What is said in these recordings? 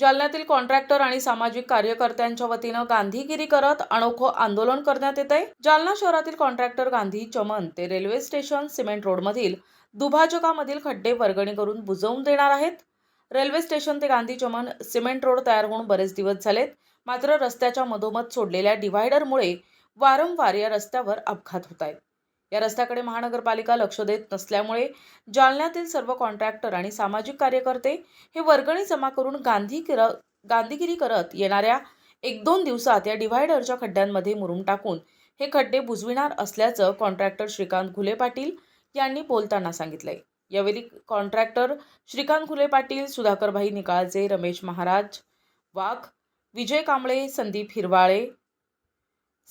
जालन्यातील contractor आणि सामाजिक कार्यकर्त्यांच्या वतीनं गांधीगिरी करत अनोखं आंदोलन करण्यात येत आहे जालना शहरातील कॉन्ट्रॅक्टर गांधी चमन ते रेल्वे स्टेशन सिमेंट रोडमधील दुभाजकामधील खड्डे वर्गणी करून बुजवून देणार आहेत. रेल्वे स्टेशन ते गांधी चमन सिमेंट रोड तयार होऊन बरेच दिवस झालेत. मात्र रस्त्याच्या मधोमध सोडलेल्या डिव्हायडरमुळे वारंवार या रस्त्यावर अपघात होत आहेत. या रस्त्याकडे महानगरपालिका लक्ष देत नसल्यामुळे जालन्यातील सर्व कॉन्ट्रॅक्टर आणि सामाजिक कार्यकर्ते हे वर्गणी जमा करून गांधी किर गांधीगिरी करत येणाऱ्या एक दोन दिवसात या डिव्हायडरच्या खड्ड्यांमध्ये मुरुम टाकून हे खड्डे बुजविणार असल्याचं कॉन्ट्रॅक्टर श्रीकांत घुले पाटील यांनी बोलताना सांगितलंय. यावेळी कॉन्ट्रॅक्टर श्रीकांत घुले पाटील सुधाकरभाई निकाळजे रमेश महाराज वाघ विजय कांबळे संदीप हिरवाळे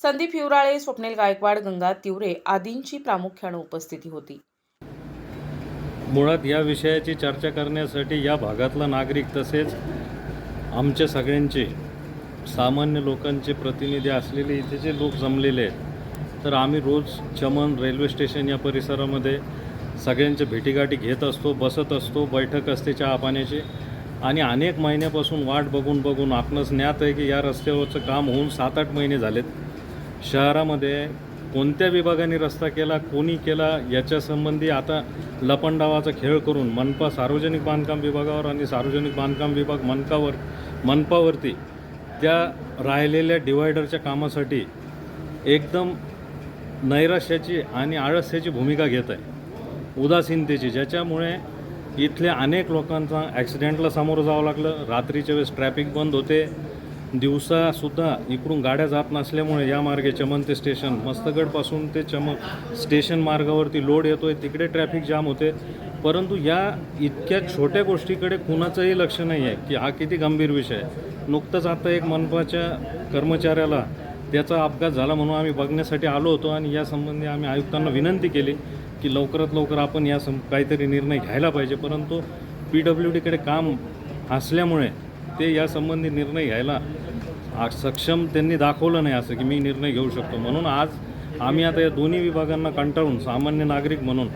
संदीप हिवराळे स्वप्नील गायकवाड गंगा तिवरे आदींची प्रामुख्यानं उपस्थिती होती. मुळात या विषयाची चर्चा करण्यासाठी या भागातला नागरिक तसेच आमच्या सगळ्यांचे सामान्य लोकांचे प्रतिनिधी असलेले इथे जे लोक जमलेले आहेत तर आम्ही रोज चमन रेल्वे स्टेशन या परिसरामध्ये सगळ्यांच्या भेटीगाठी घेत असतो बसत असतो बैठक असते चहा पाण्याची. आणि अनेक महिन्यापासून वाट बघून बघून आपणच ज्ञात आहे की या रस्त्यावरचं काम होऊन सात आठ महिने झालेत. शहरामध्ये कोणत्या विभागाने रस्ता केला कोणी केला याच्यासंबंधी आता लपंडावाचा खेळ करून मनपा सार्वजनिक बांधकाम विभागावर आणि सार्वजनिक बांधकाम विभाग मनकावर मनपावरती त्या राहिलेल्या डिवायडरच्या कामासाठी एकदम नैराश्याची आणि आळस्याची भूमिका घेत आहे. उदासीनतेची ज्याच्यामुळे इथल्या अनेक लोकांचा ॲक्सिडेंटला सामोरं जावं लागलं. रात्रीच्या वेळेस ट्रॅफिक बंद होते. दिवसासुद्धा इकडून गाड्या जात नसल्यामुळे या मार्गे चमन ते स्टेशन मस्तगडपासून ते चमन स्टेशन मार्गावरती लोड येतो आहे तिकडे ट्रॅफिक जाम होते. परंतु या इतक्या छोट्या गोष्टीकडे कुणाचंही लक्ष नाही आहे की हा किती गंभीर विषय आहे. नुकतंच आता एक मनपाच्या कर्मचाऱ्याला त्याचा अपघात झाला म्हणून आम्ही बघण्यासाठी आलो होतो आणि यासंबंधी आम्ही आयुक्तांना विनंती केली की लवकरात लवकर आपण या सं काहीतरी निर्णय घ्यायला पाहिजे. परंतु पी डब्ल्यू डीकडे काम असल्यामुळे ते यासंबंधी निर्णय घ्यायला सक्षम त्यांनी दाखवलं नाही असं की मी निर्णय घेऊ शकतो. म्हणून आज आम्ही आता या दोन्ही विभागांना कंटाळून सामान्य नागरिक म्हणून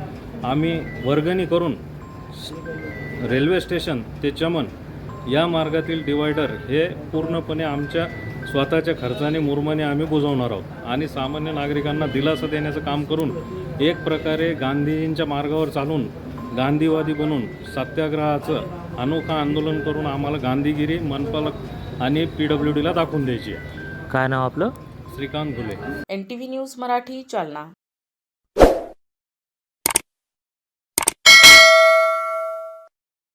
आम्ही वर्गणी करून रेल्वे स्टेशन ते चमन या मार्गातील डिवायडर हे पूर्णपणे आमच्या स्वतःच्या खर्चाने मुरमाने आम्ही बुजवणार आहोत. आणि सामान्य नागरिकांना दिलासा देण्याचं काम करून एक प्रकारे गांधीजींच्या मार्गावर चालून गांधीवादी बनून सत्याग्रहाचं अनोखं आंदोलन करून आम्हाला गांधीगिरी मनपाला आणि पी डब्ल्यू डीला दाखवून द्यायची आहे. काय नाव आपलं? Shrikant Ghule. N T V news Marathi Jalna.